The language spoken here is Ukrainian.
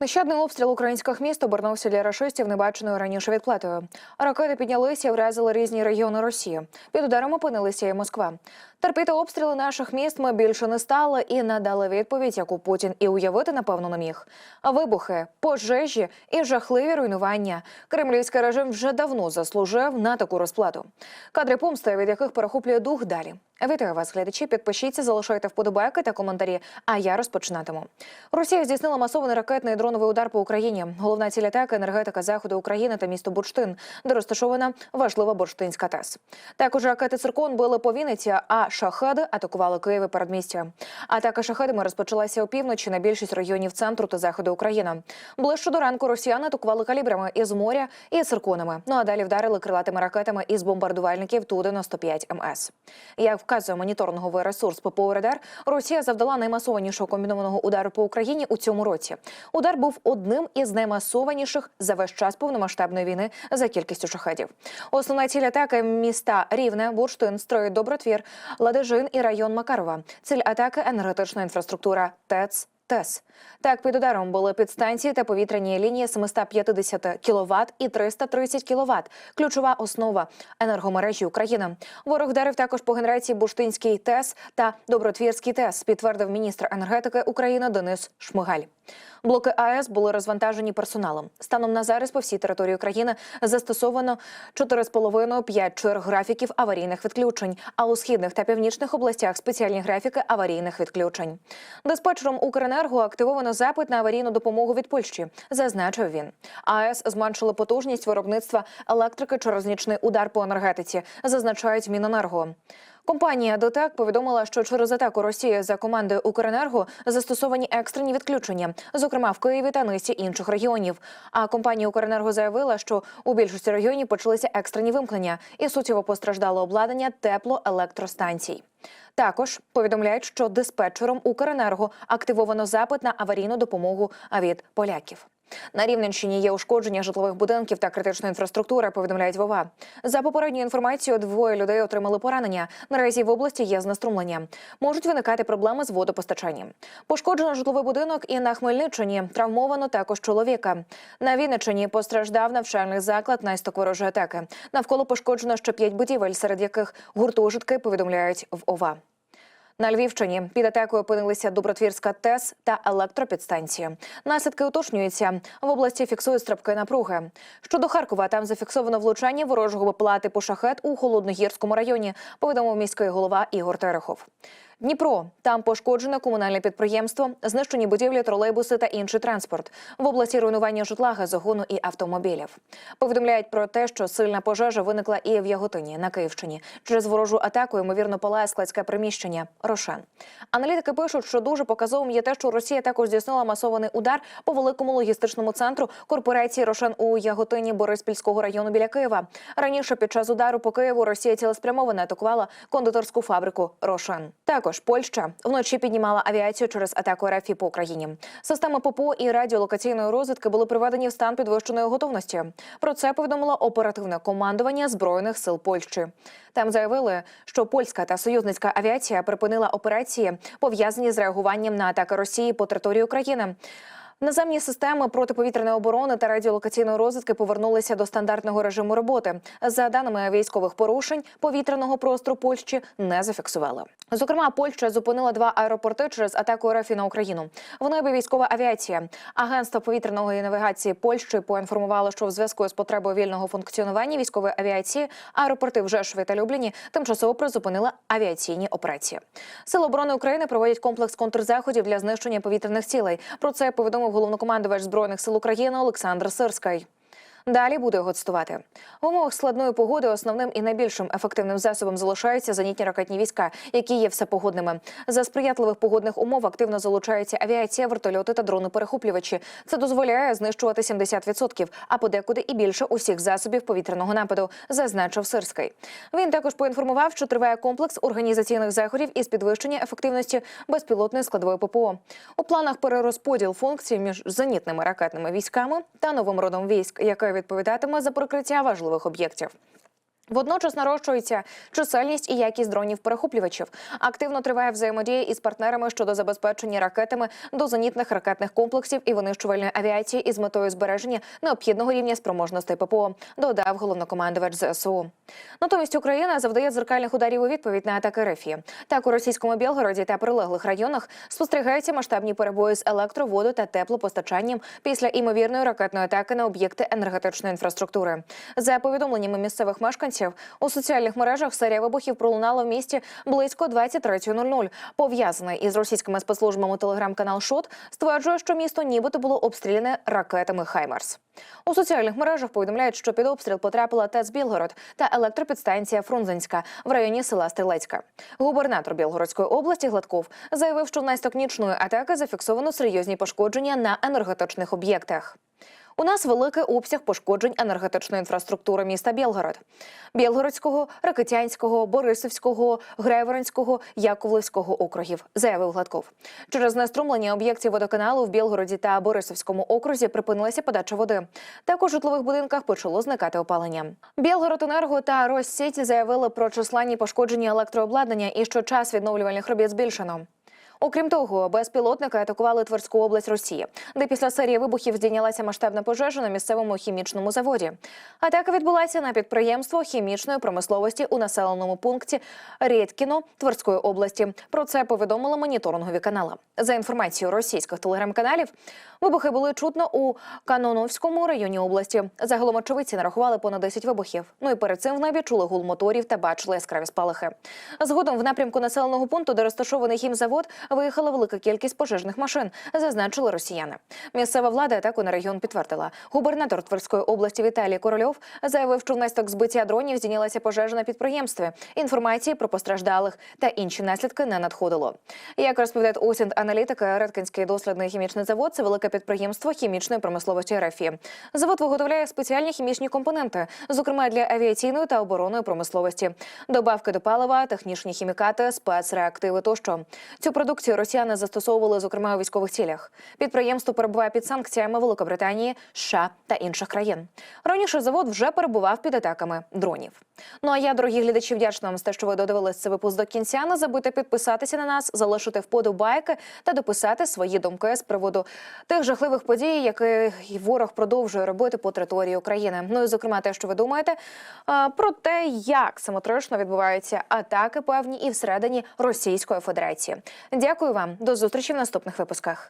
Нещадний обстріл українських міст обернувся для рашистів небаченою раніше відплатою. Ракети піднялися і вразили різні регіони Росії. Під ударом опинилися і Москва. Терпіти обстріли наших міст ми більше не стали і надали відповідь, яку Путін і уявити напевно не міг. Вибухи, пожежі і жахливі руйнування. Кремлівський режим вже давно заслужив на таку розплату. Кадри помсти, від яких перехоплює дух далі. Вітаю вас, глядачі. Підпишіться, залишайте вподобайки та коментарі. А я розпочинатиму. Росія здійснила масований ракетний і дроновий удар по Україні. Головна ціль атаки енергетика заходу України та місто Бурштин, де розташована важлива бурштинська ТЕС. Також ракети циркон били по Вінниці, а шахеди атакували Київ передмістя. Атака шахедами розпочалася опівночі на більшість районів центру та заходу України. Ближче до ранку росіяни атакували калібрами із моря і цирконами. Ну а далі вдарили крилатими ракетами із бомбардувальників Ту-95 МС. Як вказує моніторинговий ресурс ППО «Радар», Росія завдала наймасованішого комбінованого удару по Україні у цьому році. Удар був одним із наймасованіших за весь час повномасштабної війни за кількістю шахедів. Основна ціль атаки міста Рівне, Бурштин, Строй, Добротвір, Ладижин і район Макарова. Ціль атаки енергетична інфраструктура ТЕЦ. ТЕС. Так, під ударом були підстанції та повітряні лінії 750 кВт і 330 кВт. Ключова основа енергомережі України. Ворог вдарив також по генерації Буштинський ТЕС та Добротвірський ТЕС, підтвердив міністр енергетики України Денис Шмигаль. Блоки АЕС були розвантажені персоналом. Станом на зараз по всій території України застосовано 4,5-5 черг графіків аварійних відключень. А у східних та північних областях спеціальні графіки аварійних відключень. Диспетчером Укренерго активовано запит на аварійну допомогу від Польщі, зазначив він. АЕС зменшили потужність виробництва електрики через нічний удар по енергетиці, зазначають Міненерго. Компанія ДОТЕК повідомила, що через атаку Росії за командою Укренерго застосовані екстрені відключення, зокрема в Києві та низці інших регіонів. А компанія Укренерго заявила, що у більшості регіонів почалися екстрені вимкнення і суттєво постраждало обладнання теплоелектростанцій. Також повідомляють, що диспетчером Укренерго активовано запит на аварійну допомогу від поляків. На Рівненщині є ушкодження житлових будинків та критичної інфраструктури. Повідомляють Вова. За попередньою інформацією, двоє людей отримали поранення. Наразі в області є знеструмлення. Можуть виникати проблеми з водопостачанням. Пошкоджено житловий будинок і на Хмельниччині травмовано також чоловіка. На Вінниччині постраждав навчальний заклад наслідок ворожої атаки. Навколо пошкоджено ще п'ять будівель, серед яких гуртожитки повідомляють в ОВА. На Львівщині під атакою опинилися Добротвірська ТЕС та електропідстанція. Наслідки уточнюються. В області фіксують стрибки напруги. Щодо Харкова, там зафіксовано влучання ворожого плати по шахет у холодногірському районі. Повідомив міський голова Ігор Терехов. Дніпро там пошкоджене комунальне підприємство, знищені будівлі, тролейбуси та інший транспорт. В області руйнування житла, газогону і автомобілів. Повідомляють про те, що сильна пожежа виникла і в Яготині на Київщині. Через ворожу атаку ймовірно палає складське приміщення Рошен. Аналітики пишуть, що дуже показовим є те, що Росія також здійснила масований удар по великому логістичному центру корпорації Рошен у Яготині Бориспільського району біля Києва. Раніше під час удару по Києву Росія цілеспрямовано атакувала кондитерську фабрику Рошен. Також Польща вночі піднімала авіацію через атаку РФ по Україні. Системи ППО і радіолокаційної розвідки були приведені в стан підвищеної готовності. Про це повідомило оперативне командування збройних сил Польщі. Там заявили, що польська та союзницька авіація припинила операції, пов'язані з реагуванням на атаки Росії по території України. Наземні системи протиповітряної оборони та радіолокаційної розвідки повернулися до стандартного режиму роботи. За даними військових порушень, повітряного простору Польщі не зафіксували. Зокрема, Польща зупинила два аеропорти через атаку РФ на Україну. В небі військова авіація. Агентство повітряної навігації Польщі поінформувало, що в зв'язку з потребою вільного функціонування військової авіації аеропорти в Жешові та Любліні тимчасово призупинили авіаційні операції. Сили оборони України проводять комплекс контрзаходів для знищення повітряних цілей. Про це повідомив головнокомандувач збройних сил України Олександр Сирський. Далі буде його цитувати. В умовах складної погоди основним і найбільшим ефективним засобом залишаються зенітні ракетні війська, які є всепогодними. За сприятливих погодних умов активно залучаються авіація, вертольоти та дрони-перехоплювачі. Це дозволяє знищувати 70%, а подекуди і більше усіх засобів повітряного нападу, зазначив Сирський. Він також поінформував, що триває комплекс організаційних заходів із підвищення ефективності безпілотної складової ППО. У планах перерозподіл функцій між зенітними ракетними військами та новим родом військ, яке відповідатиме за прикриття важливих об'єктів. Водночас нарощується чисельність і якість дронів-перехоплювачів. Активно триває взаємодія із партнерами щодо забезпечення ракетами до зенітних ракетних комплексів і винищувальної авіації із метою збереження необхідного рівня спроможностей ППО, додав головнокомандувач ЗСУ. Натомість Україна завдає дзеркальних ударів у відповідь на атаки РФ. Так у російському Білгороді та прилеглих районах спостерігаються масштабні перебої з електро, воду та теплопостачанням після імовірної ракетної атаки на об'єкти енергетичної інфраструктури. За повідомленнями місцевих мешканців, у соціальних мережах серія вибухів пролунала в місті близько 23.00. Пов'язаний із російськими спецслужбами телеграм-канал Шот стверджує, що місто нібито було обстріляне ракетами Хаймерс. У соціальних мережах повідомляють, що під обстріл потрапила ТЕЦ Білгород та електропідстанція Фрунзенська в районі села Стрілецька. Губернатор Білгородської області Гладков заявив, що внаслідок нічної атаки зафіксовано серйозні пошкодження на енергетичних об'єктах. У нас великий обсяг пошкоджень енергетичної інфраструктури міста Білгород, Білгородського, Ракитянського, Борисівського, Грайворонського, Яковлевського округів, заявив Гладков. Через знеструмлення об'єктів водоканалу в Білгороді та Борисівському окрузі припинилася подача води. Також у житлових будинках почало зникати опалення. Білгороденерго та Россіті заявили про численні пошкодження електрообладнання і що час відновлювальних робіт збільшено. Окрім того, безпілотники атакували Тверську область Росії, де після серії вибухів здійнялася масштабна пожежа на місцевому хімічному заводі. Атака відбулася на підприємство хімічної промисловості у населеному пункті Рєдкіно Тверської області. Про це повідомили моніторингові канали. За інформацією російських телеграм-каналів, вибухи були чутно у Каноновському районі області. Загалом очевидці нарахували понад 10 вибухів. Ну і перед цим в небі чули гул моторів та бачили яскраві спалахи. Згодом в напрямку населеного пункту, де розташований хімзавод, виїхала велика кількість пожежних машин, зазначили росіяни. Місцева влада атаку на регіон підтвердила. Губернатор Тверської області Віталій Корольов заявив, що внаслідок збиття дронів здійнялася пожежа на підприємстві. Інформації про постраждалих та інші наслідки не надходило. Як розповідає Осінт аналітика, Редкинський дослідний хімічний завод це велике підприємство хімічної промисловості РФ. Завод виготовляє спеціальні хімічні компоненти, зокрема для авіаційної та оборонної промисловості, добавки до палива, технічні хімікати, спецреактиви тощо. Цю продукцію росіяни застосовували зокрема у військових цілях. Підприємство перебуває під санкціями Великобританії, США та інших країн. Раніше завод вже перебував під атаками дронів. Ну а я, дорогі глядачі, вдячна вам за те, що ви додивились цей випуск до кінця. Не забудьте підписатися на нас, залишити вподобайки та дописати свої думки з приводу тих жахливих подій, які ворог продовжує робити по території України. Ну і зокрема, те, що ви думаєте про те, як самотрошно відбуваються атаки певні і всередині Російської Федерації. Дякую вам, до зустрічі в наступних випусках.